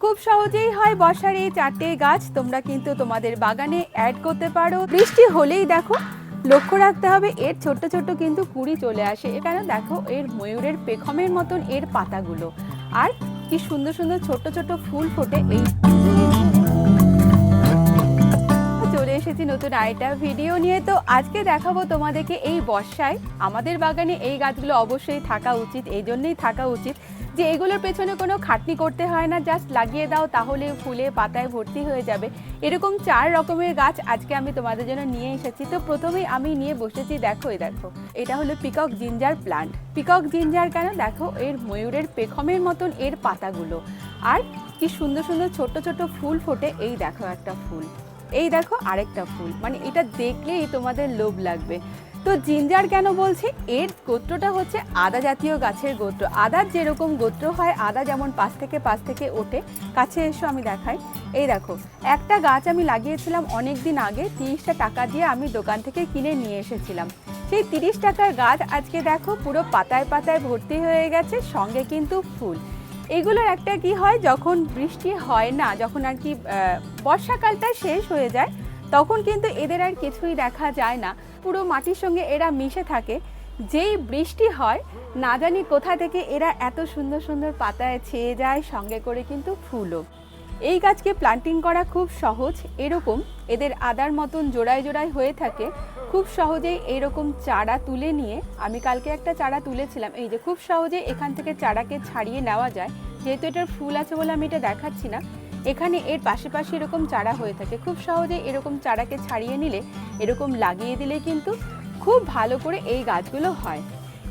খুব সহজেই হয় বর্ষার এই চারটে গাছ। তোমরা কিন্তু তোমাদের বাগানে অ্যাড করতে পারো। বৃষ্টি হলেই দেখো, লক্ষ্য রাখতে হবে, এর ছোট্ট ছোট্ট কিন্তু কুড়ি চলে আসে। কেন দেখো, এর ময়ূরের পেখমের মতন এর পাতাগুলো। আর কি সুন্দর সুন্দর ছোট্ট ছোট্ট ফুল ফোটে এই চলে এসেছি নতুন আরেকটা ভিডিও নিয়ে। তো আজকে দেখাবো তোমাদেরকে এই বর্ষায়। আমাদের বাগানে এই গাছগুলো অবশ্যই থাকা উচিত, এই জন্যই থাকা উচিত। যে এগুলোর পেছনে কোনো খাটনি করতে হয় না জাস্ট লাগিয়ে দাও তাহলে ফুলে পাতায় ভর্তি হয়ে যাবে। এরকম চার রকমের গাছ আজকে আমি তোমাদের জন্য নিয়ে এসেছি। তো প্রথমেই আমি নিয়ে বসেছি, দেখো দেখো, এটা হলো peacock ginger plant. Peacock ginger কেন? দেখো, এর ময়ূরের পেখমের মতন এর পাতাগুলো। আর কি সুন্দর সুন্দর ছোট ছোট ফুল ফোটে, এই দেখো একটা ফুল। এই দেখো আরেকটা ফুল। মানে এটা দেখলেই তোমাদের লোভ লাগবে। তো জিঞ্জার কেন বলছি? এর গোত্রটা হচ্ছে আদা জাতীয় গাছের গোত্র। আদার যেরকম গোত্র হয়, আদা যেমন পাশ থেকে পাশ থেকে ওঠে, কাছে এসো আমি দেখাই। এই দেখো, একটা গাছ আমি লাগিয়েছিলাম অনেক দিন আগে, তিরিশটা টাকা দিয়ে আমি দোকান থেকে কিনে নিয়ে এসেছিলাম। সেই তিরিশ টাকার গাছ আজকে দেখো, পুরো পাতায় পাতায় ভর্তি হয়ে গেছে, সঙ্গে কিন্তু ফুল। এগুলোর একটা কি হয়, যখন বৃষ্টি হয় না, যখন আর কি বর্ষাকালটা শেষ হয়ে যায় তখন কিন্তু এদের আর কিছুই দেখা যায় না। পুরো মাটির সঙ্গে এরা মিশে থাকে। যেই বৃষ্টি হয়, না জানি কোথা থেকে এরা এত সুন্দর সুন্দর পাতায় ছেয়ে যায়, সঙ্গে করে কিন্তু ফুলও। এই গাছকে প্লান্টিং করা খুব সহজ। এরকম এদের আদার মতন জোড়ায় জোড়ায় হয়ে থাকে। খুব সহজেই এরকম চারা তুলে নিয়ে, আমি কালকে একটা চারা তুলেছিলাম। এই যে খুব সহজে এখান থেকে চারাকে ছাড়িয়ে নেওয়া যায়। যেহেতু এটার ফুল আছে বলে আমি এটা দেখাচ্ছি না। এখানে এর পাশে পাশে এরকম চারা হয়ে থাকে। খুব সহজে এরকম চারাকে ছাড়িয়ে নিলে, এরকম লাগিয়ে দিলে কিন্তু খুব ভালো করে এই গাছগুলো হয়।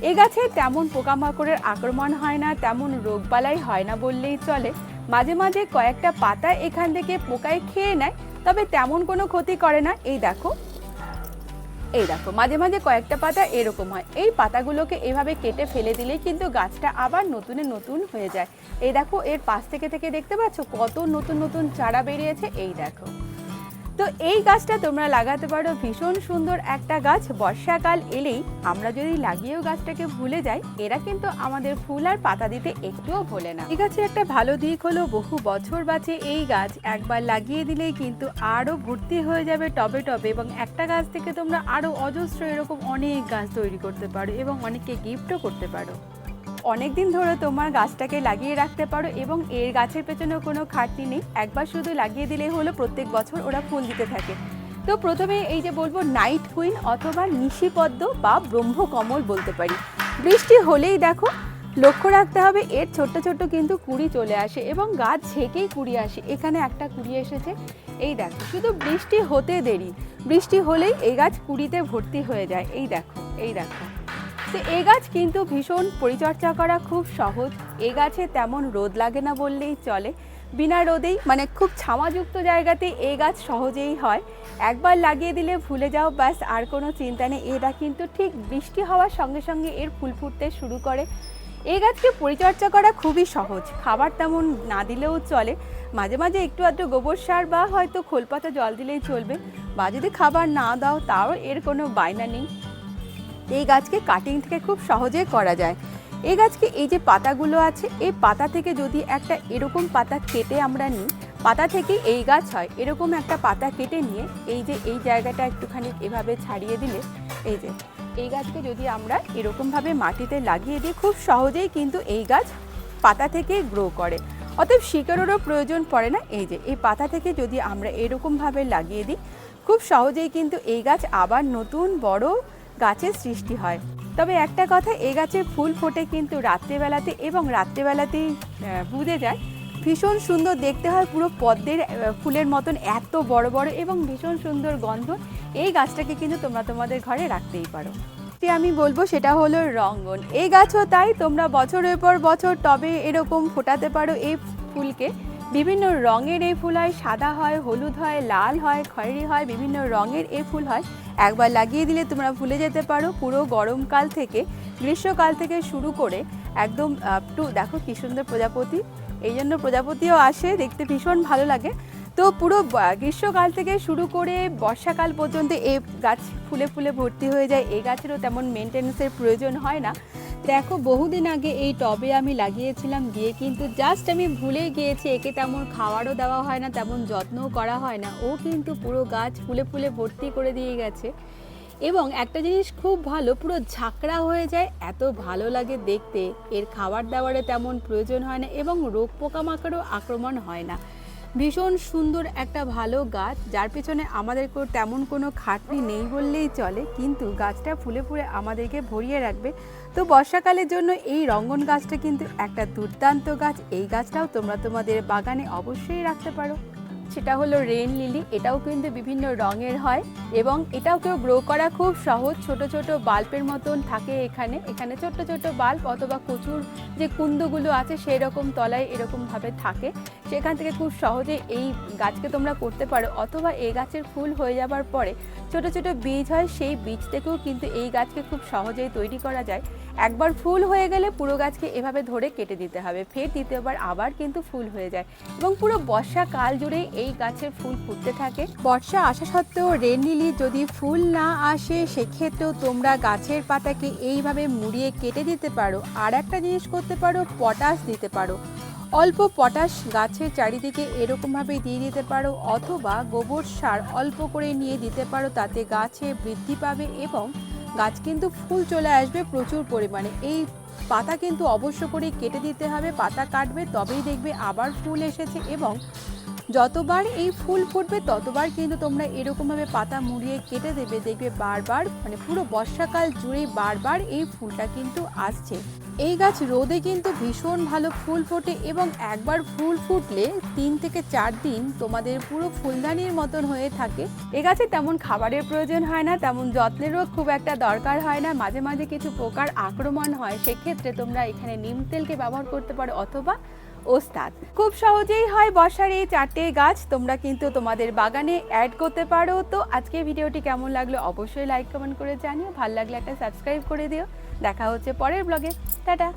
এ গাছে তেমন পোকামাকড়ের আক্রমণ হয় না, তেমন রোগবালাই হয় না বললেই চলে। মাঝে মাঝে কয়েকটা পাতা এখান থেকে পোকায় খেয়ে নেয়, তবে তেমন কোনো ক্ষতি করে না। এই দেখো এই দেখো, মাঝে মাঝে কয়েকটা পাতা এরকম হয়। এই পাতাগুলোকে এভাবে কেটে ফেলে দিলে কিন্তু গাছটা আবার নতুনে নতুন হয়ে যায়। এই দেখো, এর পাশ থেকে থেকে দেখতে পাচ্ছ কত নতুন নতুন চারা বেরিয়েছে। এই দেখো। তো এই গাছটা তোমরা লাগাতে পারো। ভীষণ সুন্দর একটা গাছ। বর্ষাকাল এলেই আমরা যদি লাগিয়েও গাছটাকে ভুলে যাই, এরা কিন্তু আমাদের ফুল আর পাতা দিতে একটুও ভোলে না। এই গাছের একটা ভালো দিক হলো বহু বছর বাঁচে এই গাছ। একবার লাগিয়ে দিলেই কিন্তু আরও ভর্তি হয়ে যাবে টবে টবে এবং একটা গাছ থেকে তোমরা আরও অজস্র এরকম অনেক গাছ তৈরি করতে পারো এবং অনেককে গিফটও করতে পারো। অনেক দিন ধরে তোমার গাছটাকে লাগিয়ে রাখতে পারো এবং এর গাছের পেছনে কোনো খাটনি নেই। একবার শুধু লাগিয়ে দিলেই হলো, প্রত্যেক বছর ওরা ফুল দিতে থাকে। তো প্রথমে এই যে বলব নাইট কুইন অথবা নিশিপদ্ম বা ব্রহ্মকমল বলতে পারি। বৃষ্টি হলেই দেখো, লক্ষ্য রাখতে হবে, এর ছোট্ট ছোট্ট কিন্তু কুড়ি চলে আসে এবং গাছ ঝেঁকেই কুড়ি আসে। এখানে একটা কুড়ি এসেছে, এই দেখো, শুধু বৃষ্টি হতে দেরি। বৃষ্টি হলেই এই গাছ কুড়িতে ভর্তি হয়ে যায়, এই দেখো এই দেখো। তো এই গাছ কিন্তু ভীষণ পরিচর্যা করা খুব সহজ। এ গাছে তেমন রোদ লাগে না বললেই চলে। বিনা রোদেই মানে খুব ছামাযুক্ত জায়গাতে এ গাছ সহজেই হয়। একবার লাগিয়ে দিলে ভুলে যাও, ব্যাস, আর কোনো চিন্তা নেই। এটা কিন্তু ঠিক বৃষ্টি হওয়ার সঙ্গে সঙ্গে এর ফুল ফুটতে শুরু করে। এই গাছকে পরিচর্যা করা খুবই সহজ। খাবার তেমন না দিলেও চলে। মাঝে মাঝে একটু আধটু গোবর সার বা হয়তো খোলপাতা জল দিলেই চলবে। বা যদি খাবার না দাও, তাও এর কোনো বায়না নেই। এই গাছকে কাটিং থেকে খুব সহজে করা যায়। এই গাছকে এই যে পাতাগুলো আছে, এই পাতা থেকে যদি একটা এরকম পাতা কেটে আমরা নিই, পাতা থেকে এই গাছ হয়। এরকম একটা পাতা কেটে নিয়ে এই যে এই জায়গাটা একটুখানি এভাবে ছাড়িয়ে দিলে, এই যে এই গাছকে যদি আমরা এরকমভাবে মাটিতে লাগিয়ে দিই, খুব সহজেই কিন্তু এই গাছ পাতা থেকে গ্রো করে। অতএব শিকড়েরও প্রয়োজন পড়ে না। এই যে এই পাতা থেকে যদি আমরা এরকমভাবে লাগিয়ে দিই, খুব সহজেই কিন্তু এই গাছ আবার নতুন, বড় গাছের সৃষ্টি হয়। তবে একটা কথা এই গাছের ফুল ফোটে কিন্তু রাত্রেবেলাতে এবং রাত্রেবেলাতেই বুঝে যায়। ভীষণ সুন্দর দেখতে হয় পুরো পদ্মের ফুলের মতন এত বড় বড় এবং ভীষণ সুন্দর গন্ধ। এই গাছটাকে কিন্তু তোমরা তোমাদের ঘরে রাখতেই পারো। আমি বলব সেটা হলো রঙ্গন। এই গাছও তাই, তোমরা বছরের পর বছর টবে এরকম ফোটাতে পারো এই ফুলকে। বিভিন্ন রঙের এই ফুল হয়, সাদা হয়, হলুদ হয়, লাল হয়, খয়েরি হয়, বিভিন্ন রঙের এই ফুল হয়। একবার লাগিয়ে দিলে তোমরা ভুলে যেতে পারো। পুরো গরমকাল থেকে, গ্রীষ্মকাল থেকে শুরু করে একদম টু দেখো কি সুন্দর প্রজাপতি। এই জন্য প্রজাপতিও আসে, দেখতে ভীষণ ভালো লাগে। তো পুরো গ্রীষ্মকাল থেকে শুরু করে বর্ষাকাল পর্যন্ত এই গাছ ফুলে ফুলে ভর্তি হয়ে যায়। এই গাছেরও তেমন মেনটেন্সের প্রয়োজন হয় না। দেখো, বহুদিন আগে এই টবে আমি লাগিয়েছিলাম দিয়ে কিন্তু জাস্ট আমি ভুলে গিয়েছি, একে তেমন খাবারও দেওয়া হয় না, তেমন যত্নও করা হয় না। ও কিন্তু পুরো গাছ ফুলে ফুলে ভর্তি করে দিয়ে গেছে। এবং একটা জিনিস খুব ভালো, পুরো ঝাঁকড়া হয়ে যায়, এত ভালো লাগে দেখতে। এর খাবার দাবারে তেমন প্রয়োজন হয় না এবং রোগ পোকামাকড়ও আক্রমণ হয় না। ভীষণ সুন্দর একটা ভালো গাছ। যার পেছনে আমাদের তেমন কোনো খাটনি নেই বললেই চলে, কিন্তু গাছটা ফুলে ফুলে আমাদেরকে ভরিয়ে রাখবে। তো বর্ষাকালের জন্য এই রঙ্গন গাছটা কিন্তু একটা দুর্দান্ত গাছ। এই গাছটাও তোমরা তোমাদের বাগানে অবশ্যই রাখতে পারো। সেটা হলো রেন লিলি, এটাও কিন্তু বিভিন্ন রঙের হয় এবং এটাও কেউ গ্রো করা খুব সহজ। ছোট ছোট বাল্বের মতন থাকে এখানে। এখানে ছোট্ট ছোট্ট বাল্ব অথবা কচুর যে কুন্দগুলো আছে সেই রকম তলায় এরকমভাবে থাকে। সেখান থেকে খুব সহজে এই গাছকে তোমরা করতে পারো অথবা এই গাছের ফুল হয়ে যাবার পরে ছোট ছোট বীজ হয় সেই বীজ থেকেও কিন্তু এই গাছকে খুব সহজেই তৈরি করা যায়। একবার ফুল হয়ে গেলে পুরো গাছকে এভাবে ধরে কেটে দিতে হবে। ফের দ্বিতীয়বার আবার কিন্তু ফুল হয়ে যায় এবং পুরো বর্ষাকাল জুড়ে এই গাছের ফুল ফুটতে থাকে। বর্ষা আসা সত্ত্বেও রেন লিলি যদি ফুল না আসে, সেক্ষেত্রেও তোমরা গাছের পাতাকে এইভাবে মুড়িয়ে কেটে দিতে পারো। আর একটা জিনিস করতে পারো, পটাশ দিতে পারো। অল্প পটাশ গাছের চারিদিকে এরকমভাবে দিয়ে দিতে পারো, অথবা গোবর সার অল্প করে নিয়ে দিতে পারো, তাতে গাছে বৃদ্ধি পাবে এবং গাছ কিন্তু ফুল চলে আসবে প্রচুর পরিমাণে। এই পাতা কিন্তু অবশ্য করে কেটে দিতে হবে, পাতা কাটবে, তবেই দেখবে আবার ফুল এসেছে এবং যতবার এই ফুল ফুটবে, ততবার কিন্তু তোমরা এরকমভাবে পাতা মুড়িয়ে কেটে দেবে, দেখবে বারবার মানে পুরো বর্ষাকাল জুড়েই বারবার এই ফুলটা কিন্তু আসছে। এই গাছ রোদে কিন্তু ভীষণ ভালো ফুল ফোটে এবং একবার ফুল ফুটলে তিন থেকে চার দিন তোমাদের পুরো ফুলদানির মতন হয়ে থাকে। এ গাছে তেমন খাবারের প্রয়োজন হয় না, তেমন যত্নেরও খুব একটা দরকার হয় না। মাঝে মাঝে কিছু পোকার আক্রমণ হয়, সেক্ষেত্রে তোমরা এখানে নিম তেলকে ব্যবহার করতে পারো অথবা ওস্তাদ, খুব সহজেই হয় বর্ষার এই চারটে গাছ। তোমরা কিন্তু তোমাদের বাগানে অ্যাড করতে পারো। তো আজকে ভিডিওটি কেমন লাগল অবশ্যই লাইক কমেন্ট করে জানিও। ভালো লাগলে একটা সাবস্ক্রাইব করে দিও। দেখা হচ্ছে পরের ব্লগে টাটা!